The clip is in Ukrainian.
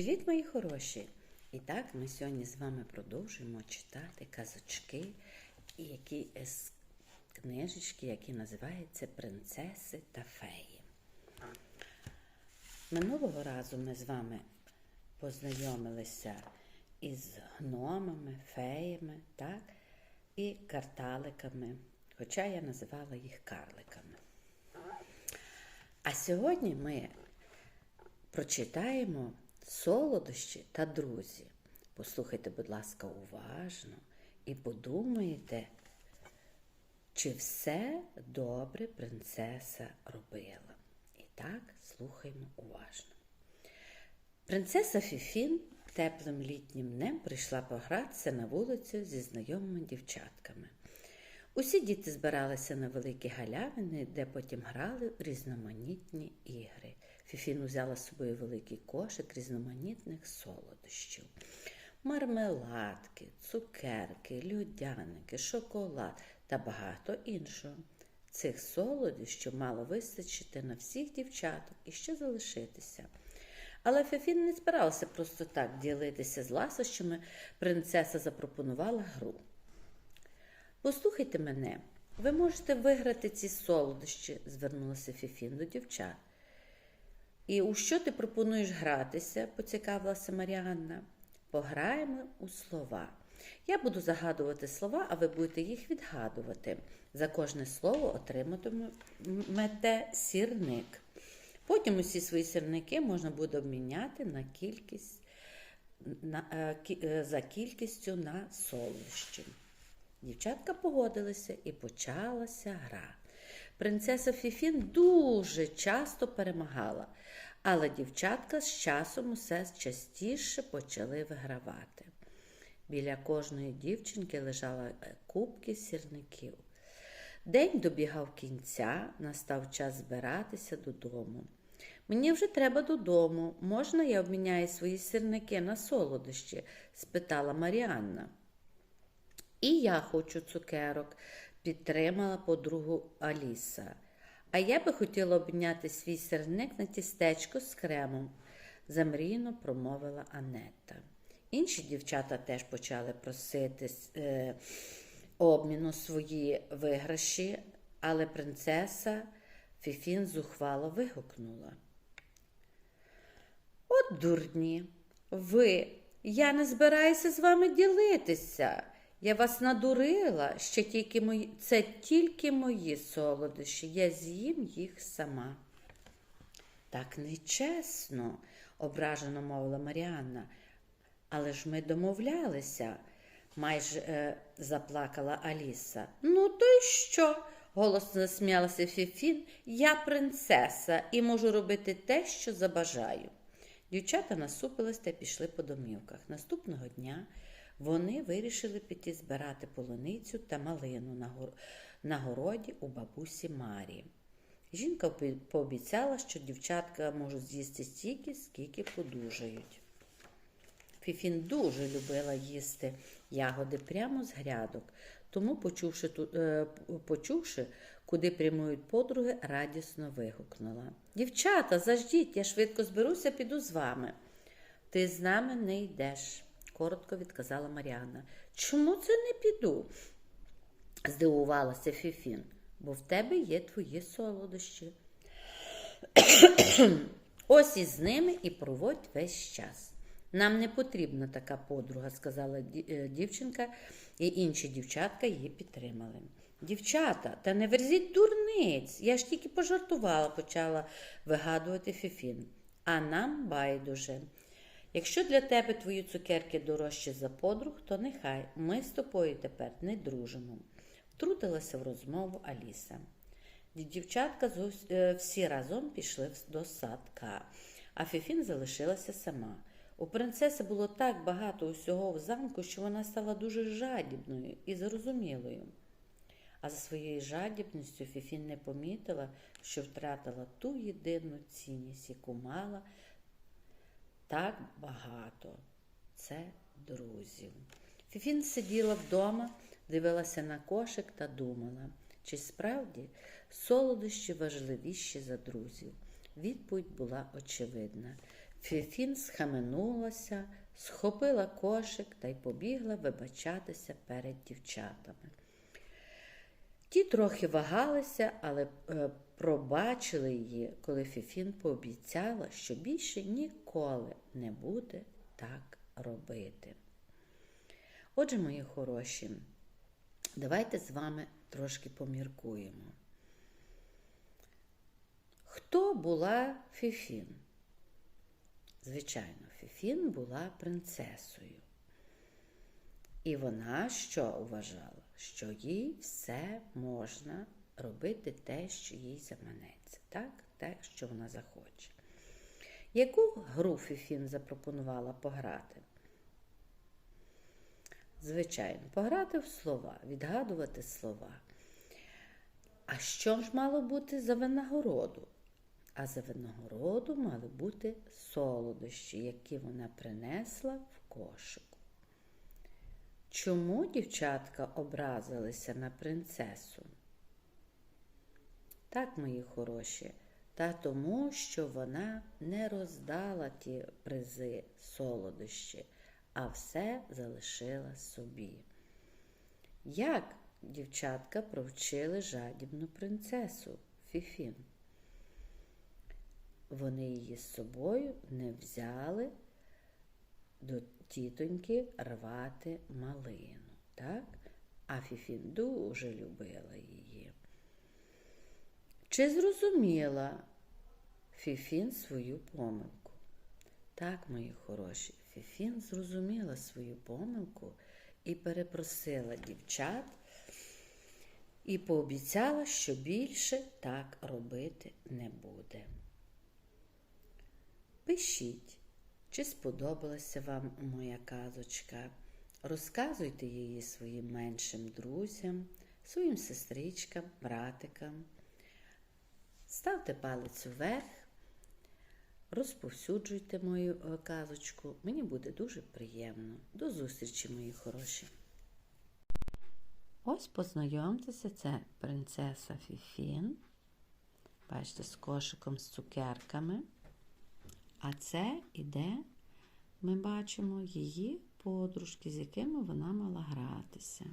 Привіт, мої хороші! І так, ми сьогодні з вами продовжуємо читати казочки, які е, з книжечки, які називаються Принцеси та феї. Минулого разу ми з вами познайомилися із гномами, феями, так, і карталиками, хоча я називала їх карликами. А сьогодні ми прочитаємо солодощі та друзі. Послухайте, будь ласка, уважно і подумайте, чи все добре принцеса робила. І так, слухаймо уважно. Принцеса Фіфін теплим літнім днем прийшла погратися на вулицю зі знайомими дівчатками. Усі діти збиралися на великі галявини, де потім грали в різноманітні ігри. Фіфін взяла з собою великий кошик різноманітних солодощів. Мармеладки, цукерки, людяники, шоколад та багато іншого. Цих солодощів мало вистачити на всіх дівчаток і ще залишитися. Але Фіфін не збиралася просто так ділитися з ласощами. Принцеса запропонувала гру. Послухайте мене, ви можете виграти ці солодощі, звернулася Фіфін до дівчат. І у що ти пропонуєш гратися? поцікавилася Маріанна. Пограємо у слова. Я буду загадувати слова, а ви будете їх відгадувати. За кожне слово отриматимете сірник. Потім усі свої сірники можна буде обміняти на кількість, на, е, е, за кількістю на солодощі. Дівчатка погодилися і почалася гра. Принцеса Фіфін дуже часто перемагала, але дівчатка з часом усе частіше почали вигравати. Біля кожної дівчинки лежали кубки сірників. День добігав кінця, настав час збиратися додому. Мені вже треба додому. Можна я обміняю свої сірники на солодощі? спитала Маріанна. І я хочу цукерок, підтримала подругу Аліса. А я би хотіла обміняти свій сирник на тістечко з кремом, замрійно промовила Анетта. Інші дівчата теж почали просити е, обміну свої виграші, але принцеса Фіфін зухвало вигукнула. От дурні, ви, я не збираюся з вами ділитися. Я вас надурила, ще тільки мої, це тільки мої солодощі, я з'їм їх сама. Так нечесно, ображено мовила Маріанна. Але ж ми домовлялися, майже е, заплакала Аліса. Ну, то й що? голосно засміялася Фіфін. Я принцеса і можу робити те, що забажаю. Дівчата насупились та пішли по домівках. Наступного дня вони вирішили піти збирати полуницю та малину на, городі у бабусі Марії. Жінка пообіцяла, що дівчатка можуть з'їсти стільки, скільки подужають. Фіфін дуже любила їсти ягоди прямо з грядок, тому, почувши, е, почувши, куди прямують подруги, радісно вигукнула. Дівчата, заждіть, я швидко зберуся, піду з вами. Ти з нами не йдеш, коротко відказала Маріанна. Чому це не піду? здивувалася Фіфін, бо в тебе є твої солодощі. Ось із ними і проводь весь час. Нам не потрібна така подруга, сказала е, дівчинка, і інші дівчатка її підтримали. Дівчата, та не верзіть дурниць. Я ж тільки пожартувала, почала вигадувати Фіфін. А нам байдуже. Якщо для тебе твої цукерки дорожчі за подруг, то нехай ми з тобою тепер не дружимо. Втрутилася в розмову Аліса. Дівчатка е, всі разом пішли до садка, а Фіфін залишилася сама. У принцеси було так багато усього в замку, що вона стала дуже жадібною і зрозумілою. А за своєю жадібністю Фіфін не помітила, що втратила ту єдину цінність, яку мала так багато. Це друзів. Фіфін сиділа вдома, дивилася на кошик та думала, чи справді солодощі важливіші за друзів. Відповідь була очевидна. Фіфін схаменулася, схопила кошик та й побігла вибачатися перед дівчатами. Ті трохи вагалися, але е, пробачили її, коли Фіфін пообіцяла, що більше ніколи не буде так робити. Отже, мої хороші, давайте з вами трошки поміркуємо. Хто була Фіфін? Звичайно, Фіфін була принцесою. І вона що вважала? Що їй все можна робити те, що їй заманеться, так? те, що вона захоче. Яку гру Фіфін запропонувала пограти? Звичайно, пограти в слова, відгадувати слова. А що ж мало бути за винагороду? А за винагороду мали бути солодощі, які вона принесла в кошику. Чому дівчатка образилися на принцесу? Так, мої хороші, та тому, що вона не роздала ті призи солодощі, а все залишила собі. Як дівчатка провчили жадібну принцесу Фіфін? Вони її з собою не взяли до тітоньки рвати малину, так? А Фіфін дуже любила її. Чи зрозуміла Фіфін свою помилку? Так, мої хороші, Фіфін зрозуміла свою помилку і перепросила дівчат і пообіцяла, що більше так робити не буде. Пишіть, чи сподобалася вам моя казочка. Розказуйте її своїм меншим друзям, своїм сестричкам, братикам. Ставте палець вверх, розповсюджуйте мою е, казочку. Мені буде дуже приємно. До зустрічі, мої хороші. Ось познайомтеся, це принцеса Фіфін. Бачите, з кошиком з цукерками. А це іде, ми бачимо її подружки, з якими вона мала гратися.